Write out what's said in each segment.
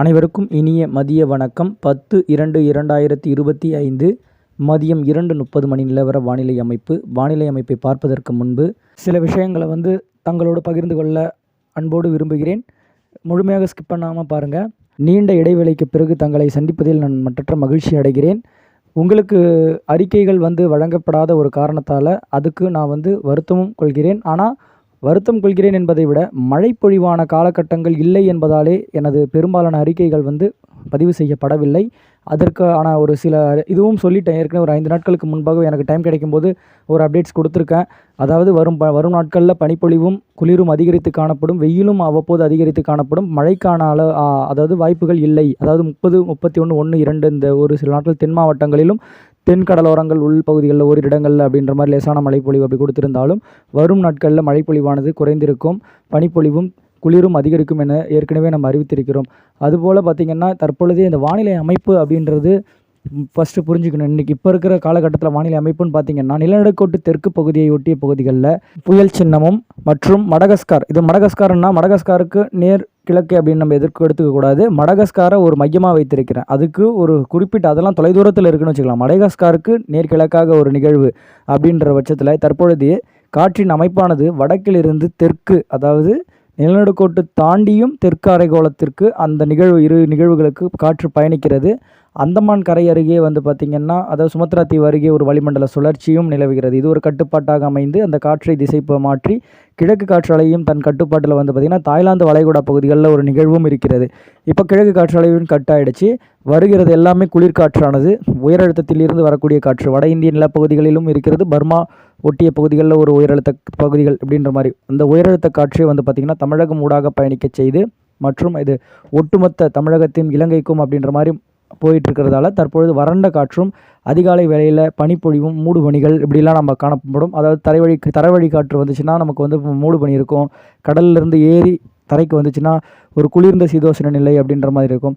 அனைவருக்கும் இனிய மதிய வணக்கம். பத்து இரண்டு இரண்டாயிரத்தி இருபத்தி ஐந்து மதியம் இரண்டு முப்பது மணி நிலவர வானிலை அமைப்பு. வானிலை அமைப்பை பார்ப்பதற்கு முன்பு சில விஷயங்களை வந்து தங்களோடு பகிர்ந்து கொள்ள அன்போடு விரும்புகிறேன். முழுமையாக ஸ்கிப் பண்ணாமல் பாருங்கள் நீண்ட இடைவேளைக்கு பிறகு தங்களை சந்திப்பதில் நான் மற்றற்ற மகிழ்ச்சி அடைகிறேன். உங்களுக்கு அறிக்கைகள் வந்து வழங்கப்படாத ஒரு காரணத்தால் அதுக்கு நான் வந்து வருத்தமும் கொள்கிறேன். ஆனால் வருத்தம் கொள்கிறேன் என்பதை விட மழைப்பொழிவான காலகட்டங்கள் இல்லை என்பதாலே எனது பெரும்பாலான அறிக்கைகள் வந்து பதிவு செய்யப்படவில்லை. அதற்கான ஒரு சில இதுவும் சொல்லிட்டேன். ஏற்கனவே ஒரு ஐந்து நாட்களுக்கு முன்பாக எனக்கு டைம் கிடைக்கும்போது ஒரு அப்டேட்ஸ் கொடுத்துருக்கேன். அதாவது வரும் ப வரும் நாட்களில் பனிப்பொழிவும் குளிரும் அதிகரித்து காணப்படும் வெயிலும் அவ்வப்போது அதிகரித்து காணப்படும். மழைக்கான அள அதாவது வாய்ப்புகள் இல்லை. அதாவது முப்பது முப்பத்தி ஒன்று ஒன்று இரண்டு இந்த ஒரு சில நாட்கள் தென் மாவட்டங்களிலும் தென் கடலோரங்கள் உள் பகுதிகளில் ஓரிரு இடங்களில் அப்படின்ற மாதிரி லேசான மழைப்பொழிவு அப்படி கொடுத்திருந்தாலும் வரும் நாட்களில் மழைப்பொழிவானது குறைந்திருக்கும். பனிப்பொழிவும் குளிரும் அதிகரிக்கும் என ஏற்கனவே நம்ம அறிவித்திருக்கிறோம். அதுபோல் பார்த்திங்கன்னா தற்பொழுது இந்த வானிலை அமைப்பு அப்படின்றது ஃபஸ்ட்டு புரிஞ்சுக்கணும். இன்றைக்கி இப்போ இருக்கிற காலகட்டத்தில் வானிலை அமைப்புன்னு பார்த்தீங்கன்னா நிலநடுக்கோட்டு தெற்கு பகுதியை ஒட்டிய பகுதிகளில் புயல் சின்னமும் மற்றும் மடகஸ்கார். இது மடகஸ்கார்னா மடகஸ்காருக்கு நேர் கிழக்கு அப்படின்னு நம்ம எதிர்க்கு எடுத்துக்கக்கூடாது மடகஸ்காரை ஒரு மையமாக வைத்திருக்கிறேன். அதுக்கு ஒரு குறிப்பிட்ட அதெல்லாம் தொலைதூரத்தில் இருக்குன்னு வச்சுக்கலாம். மடகஸ்காருக்கு நேர்கிழக்காக ஒரு நிகழ்வு அப்படின்ற பட்சத்தில் தற்பொழுது காற்றின் அமைப்பானது வடக்கிலிருந்து தெற்கு அதாவது நிலநடுக்கோட்டு தாண்டியும் தெற்கு அரைகோளத்திற்கு அந்த நிகழ்வு இரு நிகழ்வுகளுக்கு காற்று பயணிக்கிறது. அந்தமான் கரை அருகே வந்து பார்த்திங்கன்னா அதாவது சுமத்ரா தீவு அருகே ஒரு வளிமண்டல சுழற்சியும் நிலவுகிறது. இது ஒரு கட்டுப்பாட்டாக அமைந்து அந்த காற்றை திசை மாற்றி கிழக்கு காற்றாலையும் தன் கட்டுப்பாட்டில் வந்து பார்த்திங்கன்னா தாய்லாந்து வளைகுடா பகுதிகளில் ஒரு நிகழ்வும் இருக்கிறது. இப்போ கிழக்கு காற்றாலையும் கட் ஆயிடுச்சு. வருகிறது எல்லாமே குளிர்காற்றானது. உயரழுத்தத்திலிருந்து வரக்கூடிய காற்று வட இந்திய நிலப்பகுதிகளிலும் இருக்கிறது. பர்மா ஒட்டிய பகுதிகளில் ஒரு உயரழுத்த பகுதிகள் அப்படின்ற மாதிரி. அந்த உயரழுத்த காற்றை வந்து பார்த்திங்கன்னா தமிழகம் ஊடாக பயணிக்க செய்து மற்றும் இது ஒட்டுமொத்த தமிழகத்தையும் இலங்கைக்கும் அப்படின்ற மாதிரி போயிட்டு இருக்கிறதால தற்பொழுது வறண்ட காற்றும் அதிகாலை வேலையில் பனிப்பொழிவும் மூடு பணிகள் இப்படிலாம் நம்ம காணப்படும். அதாவது தரைவழி தரைவழி காற்று வந்துச்சுன்னா நமக்கு வந்து மூடு பனி இருக்கும். கடல்லிருந்து ஏறி தரைக்கு வந்துச்சுன்னா ஒரு குளிர்ந்த சீதோஷண நிலை அப்படின்ற மாதிரி இருக்கும்.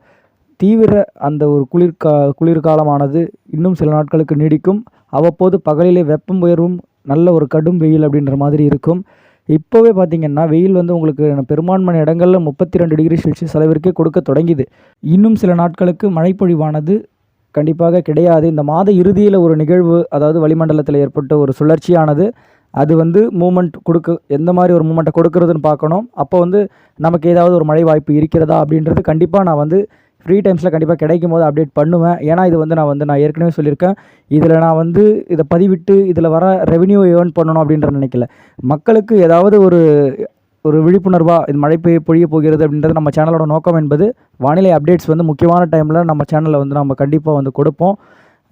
தீவிர அந்த ஒரு குளிர்கா குளிர்காலமானது இன்னும் சில நாட்களுக்கு நீடிக்கும். அவ்வப்போது பகலிலே வெப்பம் உயர்வும் நல்ல ஒரு கடும் வெயில் அப்படின்ற மாதிரி இருக்கும். இப்போவே பார்த்திங்கன்னா வெயில் வந்து உங்களுக்கு பெரும்பான்மையான இடங்களில் முப்பத்தி ரெண்டு டிகிரி செல்சியஸ் அளவிற்கே கொடுக்க தொடங்கிது. இன்னும் சில நாட்களுக்கு மழைப்பொழிவானது கண்டிப்பாக கிடையாது. இந்த மாத இறுதியில் ஒரு நிகழ்வு அதாவது வளிமண்டலத்தில் ஏற்பட்ட ஒரு சுழற்சியானது அது வந்து மூமெண்ட் கொடுக்க எந்த மாதிரி ஒரு மூமெண்ட்டை கொடுக்கறதுன்னு பார்க்கணும். அப்போ வந்து நமக்கு ஏதாவது ஒரு மழை வாய்ப்பு இருக்கிறதா அப்படின்றது கண்டிப்பாக நான் வந்து ஃப்ரீ டைம்ஸில் கண்டிப்பாக கிடைக்கும் போது அப்டேட் பண்ணுவேன். ஏன்னா இது வந்து நான் வந்து நான் ஏற்கனவே சொல்லியிருக்கேன். இதில் நான் வந்து இதை பதிவிட்டு இதில் வர ரெவென்யூ ஏர்ன் பண்ணணும் அப்படின்ற நினைக்கல. மக்களுக்கு ஏதாவது ஒரு ஒரு விழிப்புணர்வாக இது மழை பெய்ய பொழிய போகிறது அப்படின்றது நம்ம சேனலோட நோக்கம் என்பது வானிலை அப்டேட்ஸ் வந்து முக்கியமான டைமில் நம்ம சேனலில் வந்து நம்ம கண்டிப்பாக வந்து கொடுப்போம்.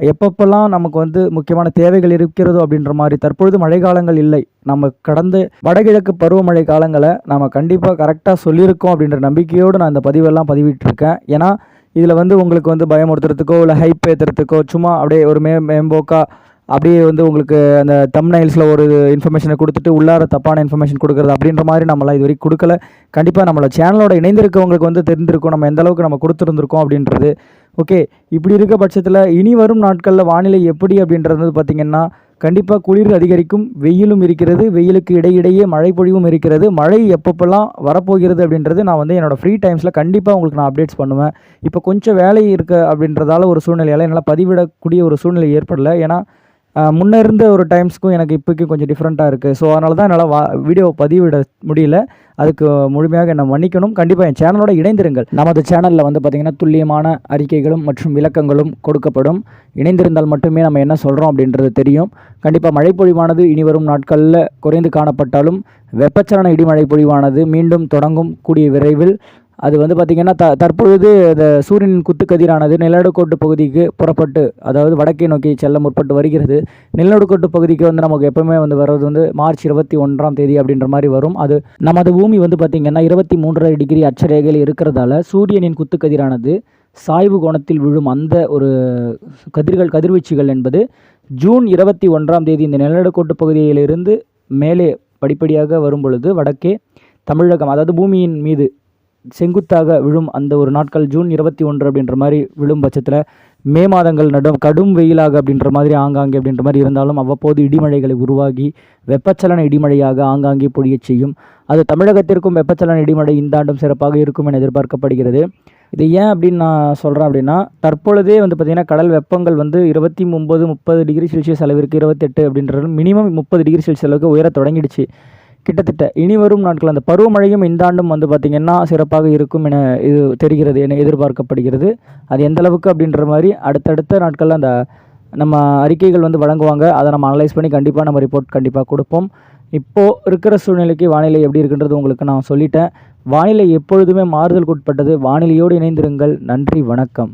எப்பப்பெல்லாம் நமக்கு வந்து முக்கியமான தேவைகள் இருக்கிறதோ அப்படின்ற மாதிரி தற்பொழுது மழைக்காலங்கள் இல்லை. நம்ம கடந்த வடகிழக்கு பருவமழை காலங்களை நம்ம கண்டிப்பாக கரெக்டாக சொல்லியிருக்கோம் அப்படின்ற நம்பிக்கையோடு நான் இந்த பதிவெல்லாம் பதிவிட்டிருக்கேன். ஏன்னா இதில் வந்து உங்களுக்கு வந்து பயமுறுத்துறதுக்கோ இல்லை ஹைப் ஏற்றுறதுக்கோ சும்மா அப்படியே ஒரு மே மேம்போக்கா அப்படியே வந்து உங்களுக்கு அந்த தம்னைல்ஸில் ஒரு இன்ஃபர்மேஷனை கொடுத்துட்டு உள்ளார தப்பான இன்ஃபர்மேஷன் கொடுக்குறது அப்படின்ற மாதிரி நம்மளாம் இது வரைக்கும் கொடுக்கல. கண்டிப்பாக நம்மளோட சேனலோட இணைந்திருக்கவங்களுக்கு வந்து தெரிஞ்சிருக்கும் நம்ம எந்த அளவுக்கு நம்ம கொடுத்துருந்துருக்கோம் அப்படின்றது. ஓகே இப்படி இருக்க பட்சத்தில் இனி வரும் நாட்களில் வானிலை எப்படி அப்படின்றது பார்த்திங்கன்னா கண்டிப்பாக குளிர் அதிகரிக்கும் வெயிலும் இருக்கிறது வெயிலுக்கு இடையிடையே மழை பொழிவும் இருக்கிறது மழை எப்பப்பெல்லாம் வரப்போகிறது அப்படின்றது நான் வந்து என்னோடய ஃப்ரீ டைம்ஸில் கண்டிப்பாக உங்களுக்கு நான் அப்டேட்ஸ் பண்ணுவேன். இப்போ கொஞ்சம் வேலை இருக்க அப்படின்றதால ஒரு சூழ்நிலையால் என்னால் பதிவிடக்கூடிய ஒரு சூழ்நிலை ஏற்படலை. ஏன்னா முன்னே இருந்த ஒரு டைம்ஸ்க்கும் எனக்கு இப்போக்கும் கொஞ்சம் டிஃப்ரெண்ட்டாக இருக்குது ஸோ அதனால தான் என்னால் வா வீடியோ பதிவிட முடியல. அதுக்கு முழுமையாக என்னை மன்னிக்கணும். கண்டிப்பாக என் சேனலோட இணைந்திருங்கள். நமது சேனலில் வந்து பார்த்திங்கன்னா துல்லியமான அறிக்கைகளும் மற்றும் விளக்கங்களும் கொடுக்கப்படும். இணைந்திருந்தால் மட்டுமே நம்ம என்ன சொல்கிறோம் அப்படின்றது தெரியும். கண்டிப்பாக மழைப்பொழிவானது இனி வரும் நாட்களில் குறைந்து காணப்பட்டாலும் வெப்பச்சலன இடிமழை பொழிவானது மீண்டும் தொடங்கும் கூடிய விரைவில். அது வந்து பார்த்திங்கன்னா த தற்பொழுது இந்த சூரியனின் குத்துக்கதிரானது நிலநடுக்கோட்டு பகுதிக்கு புறப்பட்டு அதாவது வடக்கே நோக்கி செல்ல முற்பட்டு வருகிறது. நிலநடுக்கோட்டு பகுதிக்கு வந்து நமக்கு எப்பவுமே வந்து வர்றது வந்து மார்ச் இருபத்தி ஒன்றாம் தேதி அப்படின்ற மாதிரி வரும். அது நமது பூமி வந்து பார்த்திங்கன்னா இருபத்தி மூன்றரை டிகிரி அச்சரேகையில் இருக்கிறதால சூரியனின் குத்துக்கதிரானது சாய்வு கோணத்தில் விழும் அந்த ஒரு கதிர்கள் கதிர்வீச்சுகள் என்பது ஜூன் இருபத்தி ஒன்றாம் தேதி இந்த நிலநடுக்கோட்டு பகுதியிலிருந்து மேலே படிப்படியாக வரும் பொழுது வடக்கே தமிழகம் அதாவது பூமியின் மீது செங்குத்தாக விழும் அந்த ஒரு நாட்கள் ஜூன் இருபத்தி ஒன்று அப்படின்ற மாதிரி விழும் பட்சத்தில் மே மாதங்கள் நடும் கடும் வெயிலாக அப்படின்ற மாதிரி ஆங்காங்கே அப்படின்ற மாதிரி இருந்தாலும் அவ்வப்போது இடிமழைகளை உருவாகி வெப்பச்சலன இடிமழையாக ஆங்காங்கே பொழிய செய்யும். அது தமிழகத்திற்கும் வெப்பச்சலன இடிமழை இந்த ஆண்டும் சிறப்பாக இருக்கும் என எதிர்பார்க்கப்படுகிறது. இது ஏன் அப்படின்னு நான் சொல்கிறேன் அப்படின்னா தற்பொழுதே வந்து பார்த்திங்கன்னா கடல் வெப்பங்கள் வந்து இருபத்தி ஒம்பது முப்பது டிகிரி செல்சியஸ் அளவிற்கு இருபத்தெட்டு அப்படின்றது மினிமம் முப்பது டிகிரி செல்சியஸ் அளவுக்கு உயர தொடங்கிடுச்சு. கிட்டத்தட்ட இனி வரும் நாட்கள் அந்த பருவமழையும் இந்த ஆண்டும் வந்து பார்த்திங்கன்னா சிறப்பாக இருக்கும் என இது தெரிகிறது என எதிர்பார்க்கப்படுகிறது. அது எந்த அளவுக்கு அப்படின்ற மாதிரி அடுத்தடுத்த நாட்களில் அந்த நம்ம அறிக்கைகள் வந்து வழங்குவாங்க. அதை நம்ம அனலைஸ் பண்ணி கண்டிப்பாக நம்ம ரிப்போர்ட் கண்டிப்பாக கொடுப்போம். இப்போது இருக்கிற சூழ்நிலைக்கு வானிலை எப்படி இருக்குன்றது உங்களுக்கு நான் சொல்லிட்டேன். வானிலை எப்பொழுதுமே மாறுதலுக்கு உட்பட்டது. வானிலையோடு இணைந்திருங்கள். நன்றி வணக்கம்.